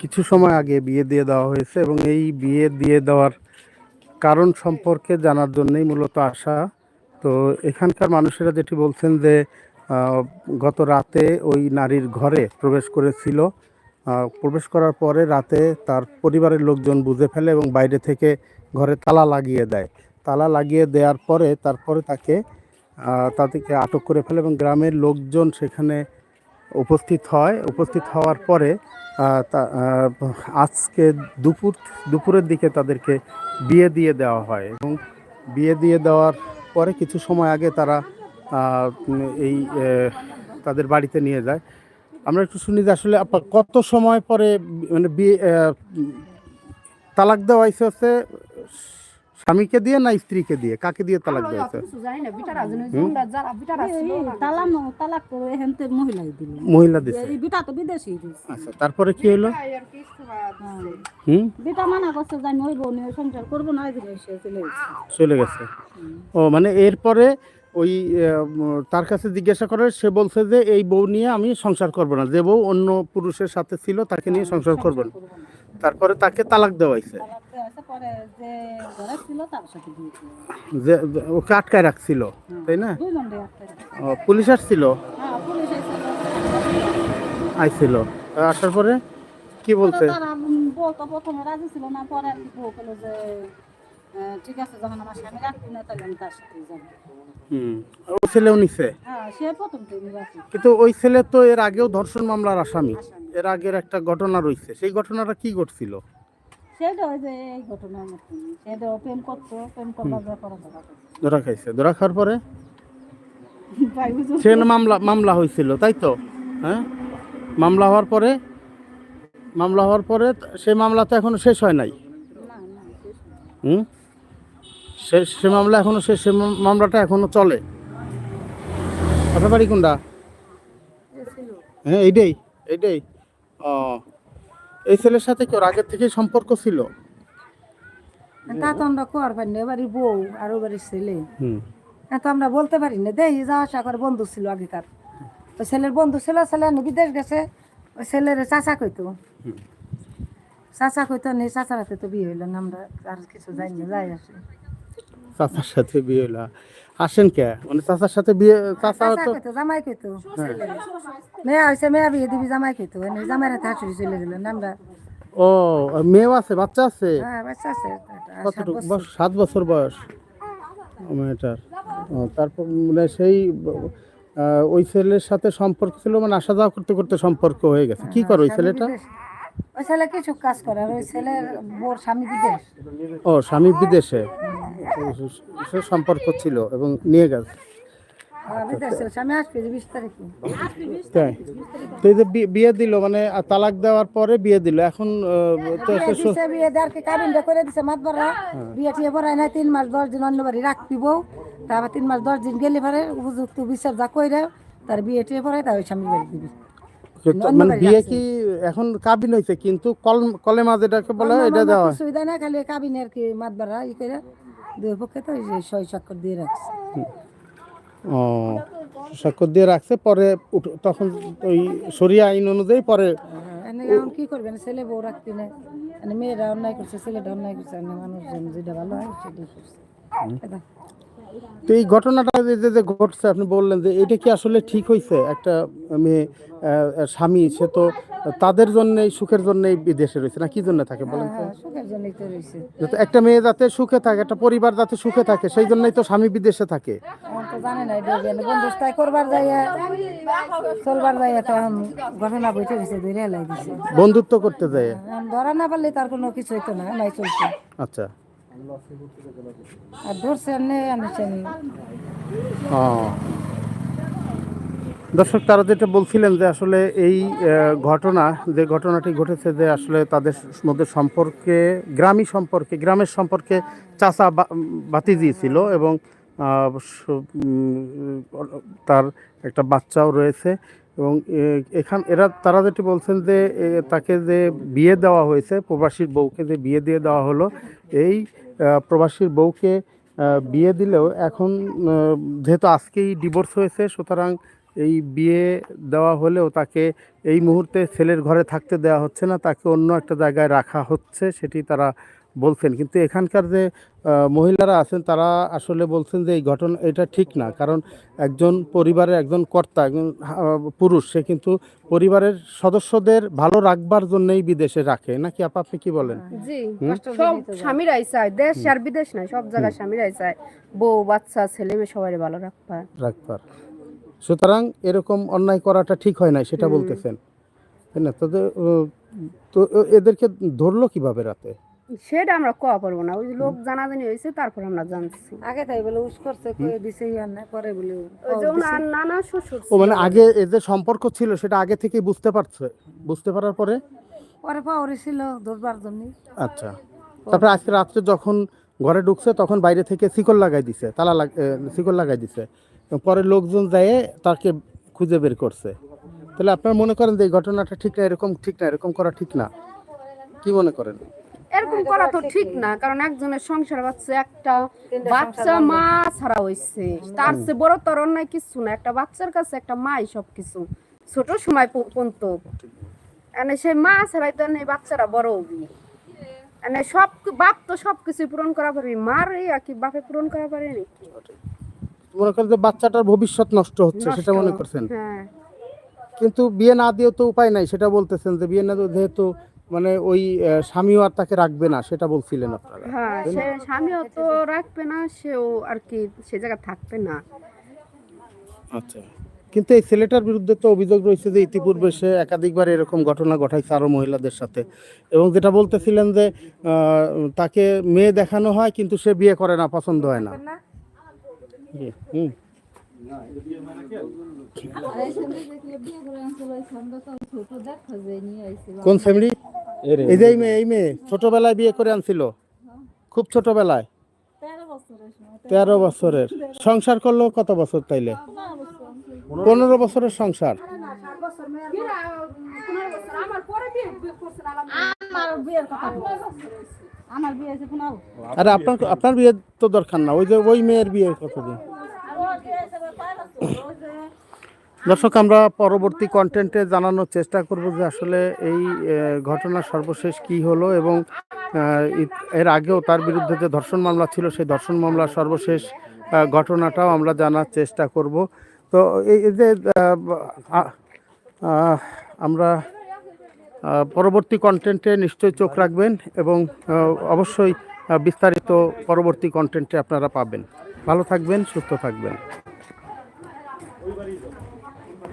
কিছু সময় আগে বিয়ে দিয়ে দেওয়া হয়েছে এবং এই বিয়ে দিয়ে দেওয়ার কারণ সম্পর্কে জানার জন্যই মূলত আসা। তো এখানকার মানুষেরা যেটি বলছেন যে গত রাতে ওই নারীর ঘরে প্রবেশ করেছিল। প্রবেশ করার পরে রাতে তার পরিবারের লোকজন বুঝে ফেলে এবং বাইরে থেকে ঘরে তালা লাগিয়ে দেয়। তালা লাগিয়ে দেওয়ার পরে তারপরে তাকে তাদেরকে আটক করে ফেলে এবং গ্রামের লোকজন সেখানে উপস্থিত হয়। উপস্থিত হওয়ার পরে আজকে দুপুর, দুপুরের দিকে তাদেরকে বিয়ে দিয়ে দেওয়া হয় এবং বিয়ে দিয়ে দেওয়ার পরে কিছু সময় আগে তারা এই তাদের বাড়িতে নিয়ে যায়। আমরা একটু শুনি যে আসলে কত সময় পরে মানে বিয়ে তালাক দেওয়া হয়েছে? হচ্ছে স্বামীকে দিয়ে না স্ত্রীকে দিয়ে? কাকে দিয়ে তালাক দিয়েছে? তালাক করে হেনতে মহিলাই মহিলা দিছে? বিটা তো বিদেশি আচ্ছা তারপরে কি হলো? হুম? বিটা মানা করছে জানি ওই বোন সংসার করব না চলে গেছে। ও মানে এরপরে ওই তার কাছে জিজ্ঞাসা করে সে বলছে যে এই বউ নিয়ে আমি সংসার করব না। যে বউ অন্য পুরুষের সাথে ছিল তাকে নিয়ে সংসার করব না। তারপরে তাকে তালাক দেওয়া হয়েছে তালাক দেওয়া হয়েছে, পরে যে ওকে আটকায় রাখছিল তাই না? ও, পুলিশ আসছিল? হ্যাঁ আইছিল। আসার পরে কি বলছে? পরে তারা উম, বউ তো প্রথমে রাজি ছিল না পরে আর কি বউ যে আহ, ঠিক আছে যখন আমার স্বামী রাখবি না তাহলে আমি তার সাথে যাব হুম ও ছেলেও নিছে? হ্যাঁ সে প্রথম থেকে রাজি কিন্তু ওই ছেলে তো এর আগেও ধর্ষণ মামলার আসামি। এর আগের একটা ঘটনা রয়েছে সেই ঘটনাটা কি ঘটছিল? সেটা ওই যে এই ঘটনার মতো সেটা ও প্রেম করতো প্রেম করবার ব্যাপারে ধরা করতো। ধরা খাইছে। ধরা খাওয়ার পরে? ভাই বুঝো। সেখানে মামলা মামলা হয়েছিল তাই তো? হ্যাঁ? মামলা হওয়ার পরে? মামলা হওয়ার পরে সেই মামলা তো এখনও শেষ হয় নাই? না না। হুম? সে সে মামলা এখনও শেষ সে মামলাটা এখনও চলে। আপনার বাড়ি কোনটা? হ্যাঁ এইটাই এইটাই। ও এই ছেলের সাথে কি ওর আগের থেকে সম্পর্ক ছিল? তা তো আমরা কর পারি না এবারই বউ আর ওবারই ছেলে। হুম। তা আমরা বলতে পারি না দেখি যা আশা করে বন্ধু ছিল আগেকার। ওই ছেলের বন্ধু ছিল ছেলে বিদেশ গেছে ওই ছেলের চাচা কইতো। চাচা কইতো নেই চাচার হাতে তো বিয়ে হইল না আমরা আর কিছু জানি যাই আসে। চাচার সাথে বিয়ে হলো আসেন কে? মানে চাচার সাথে বিয়ে চাচা চাচা তো কইতো জামাই কইতো। মেয়া হয়েছে মেয়া বিয়ে দিবি জামাই কইতো। এনে হাতে হাঁটুরি চলে গেল আমরা ও মেয়েও আছে বাচ্চা আছে? হ্যাঁ বাচ্চা আছে। কতটুকু? বছর। বয়স সাত বছর বয়স। মেয়েটার। ও, তারপর মানে সেই ওই ছেলের সাথে সম্পর্ক ছিল মানে আসা যাওয়া করতে করতে সম্পর্ক হয়ে গেছে। কি করে ওই ছেলেটা। ওই ছেলে কিছু কাজ করে আর ওই ছেলের বোর স্বামী বিদেশ। ও স্বামী বিদেশে। সে সম্পর্ক ছিল এবং নিয়ে গেছে। তারিখে। তাই? তো এই যে বিয়ে দিল মানে তালাক দেওয়ার পরে বিয়ে দিল। এখন তো বিয়ে দেওয়ার কি কাবিনটা করে দিছে বড়া বিয়ে টিয়ে পড়ায় তিন মাস দশ দিন অন্য বাড়ি রাখবি বউ। তারপর তিন মাস দশ দিন গেলে পারে উপযুক্ত বিচার যা কইরা তার বিয়ে টিয়ে পড়ায় তার ওই স্বামী বাড়ি দিবি। মানে বিয়ে কি এখন কাবিন হয়েছে কিন্তু কল কলেমা যেটাকে বলে হয়, এটা দেওয়া হয়। সুবিধা না খালি কাবিনের কি মাত বড়া ই করে দুই পক্ষে তো সই স্বাক্ষর দিয়ে রাখছে। ও স্বাক্ষর দিয়ে রাখছে পরে উঠ- তখন ওই সরিয়া আইন অনুযায়ী পরে এনে এখন কি করবেন ছেলে বউ রাখবি না মানে মেয়েরা অন্যায় করছে ছেলেটা অন্যায় করছে মানুষজন যেটা ভালো হয় সেটাই করছে। তো এই ঘটনাটা যে যে- ঘটছে আপনি বললেন যে এটা কি আসলে ঠিক হয়েছে একটা মেয়ে স্বামী সে তো তাদের জন্যই সুখের জন্যই বিদেশে রয়েছে না? কি জন্য থাকে বলেন হ্যাঁ একটা মেয়ে যাতে সুখে থাকে একটা পরিবার যাতে সুখে থাকে সেই জন্যই তো স্বামী বিদেশে থাকে। বন্ধুত্ব করতে যায় ধরা না পারলে তার কোনো কিছু হইতো না নাই চলছে আচ্ছা। দর্শক, তারা যেটা বলছিলেন যে আসলে এই ঘটনা, যে ঘটনাটি ঘটেছে যে আসলে তাদের মধ্যে সম্পর্কে, গ্রামী সম্পর্কে, গ্রামের সম্পর্কে চাচা বা- বাতিজি ছিল এবং তার একটা বাচ্চাও রয়েছে। এবং এখান, এরা, তারা যেটি বলছেন যে তাকে যে বিয়ে দেওয়া হয়েছে, প্রবাসীর বউকে যে বিয়ে দিয়ে দেওয়া হলো, এই প্রবাসীর বউকে বিয়ে দিলেও এখন যেহেতু আজকেই ডিভোর্স হয়েছে, সুতরাং এই বিয়ে দেওয়া হলেও তাকে এই মুহূর্তে ছেলের ঘরে থাকতে দেওয়া হচ্ছে না, তাকে অন্য একটা জায়গায় রাখা হচ্ছে, সেটি তারা বলছেন। কিন্তু এখানকার যে মহিলারা আছেন তারা আসলে বলছেন যে এই ঘটনা এটা ঠিক না। কারণ একজন পরিবারের একজন কর্তা একজন পুরুষ সে কিন্তু পরিবারের সদস্যদের ভালো রাখবার জন্যই বিদেশে রাখে। নাকি আপা আপনি কি বলেন? সব স্বামীরাই চায় দেশ আর বিদেশ নাই সব জায়গায় স্বামীরাই চায়। বউ বাচ্চা ছেলে মেয়ে সবাই ভালো রাখবা রাখবার। সুতরাং এরকম অন্যায় করাটা ঠিক হয় না সেটা বলতেছেন। তাই না? তোদের তো এদেরকে ধরলো কীভাবে রাতে? সেটা আমরা কোয়া পারব না। ওই লোক জানাজানি হয়েছে তারপর আমরা জানছি। আগে তাই বলে উস করছে কয়ে দিছে ইয়ার না পরে বলে ওই যে ওনার নানা শ্বশুর ও মানে আগে এদের সম্পর্ক ছিল সেটা আগে থেকেই বুঝতে পারছে। বুঝতে পারার পরে? পরে পাওয়ারে ছিল ধরবার জন্য। আচ্ছা। তারপরে আজকে রাত্রে যখন ঘরে ঢুকছে তখন বাইরে থেকে শিকল লাগাই দিছে তালা লাগ- শিকল লাগাই দিছে। পরে লোকজন যায় তাকে খুঁজে বের করছে। তাহলে আপনারা মনে করেন যে এই ঘটনাটা ঠিক না এরকম ঠিক না এরকম করা ঠিক না? কি মনে করেন? এরকম করা তো ঠিক না কারণ একজনের সংসার বাচ্চা একটা বাচ্চা মা ছাড়া হয়েছে তার চেয়ে বড় তোর অন্যায় কিছু না একটা বাচ্চার কাছে একটা মাই সব কিছু ছোট সময় পর্যন্ত। এনে সেই মা ছাড়াই তো এই বাচ্চারা বড় হবি। এনে সব বাপ তো সব কিছু পূরণ করা পারবি। মার এই আর কি বাপে পূরণ করা পারে নাকি? মনে করেন যে বাচ্চাটার ভবিষ্যৎ নষ্ট হচ্ছে সেটা মনে করছেন? হ্যাঁ। কিন্তু বিয়ে না দিয়েও তো উপায় নাই সেটা বলতেছেন যে বিয়ে না দিয়ে যেহেতু মানে ওই স্বামীও আর তাকে রাখবে না সেটা বলছিলেন আপনারা। হ্যাঁ সে স্বামীও তো রাখবে না সেও আর কি সে জায়গা থাকবে না। আচ্ছা। কিন্তু এই ছেলেটার বিরুদ্ধে তো অভিযোগ রয়েছে যে ইতিপূর্বে সে একাধিকবার এরকম ঘটনা ঘটাইছে আরও মহিলাদের সাথে। এবং যেটা বলতেছিলেন যে তাকে মেয়ে দেখানো হয় কিন্তু সে বিয়ে করে না পছন্দ হয় না। হুম। কোন ফ্যামিলি এই যে এই মেয়ে এই মেয়ে ছোটবেলায় বিয়ে করে আনছিল। খুব ছোটবেলায়। তেরো বছরের সংসার করল কত বছর তাইলে? পনেরো বছরের সংসার। আমার বিয়ে হয়েছে পুনাও আরে আপনার আপনার বিয়ে তো দরকার না। ওই যে ওই মেয়ের বিয়ে কতদিন দর্শক আমরা পরবর্তী কন্টেন্টে জানানোর চেষ্টা করব যে আসলে এই আহ, ঘটনার সর্বশেষ কি হলো এবং এর আগেও তার বিরুদ্ধে যে ধর্ষণ মামলা ছিল সেই ধর্ষণ মামলার সর্বশেষ ঘটনাটাও আমরা জানার চেষ্টা করব। তো এই যে আমরা পরবর্তী কন্টেন্টে নিশ্চয়ই চোখ রাখবেন এবং অবশ্যই বিস্তারিত পরবর্তী কন্টেন্টে আপনারা পাবেন। ভালো থাকবেন সুস্থ থাকবেন।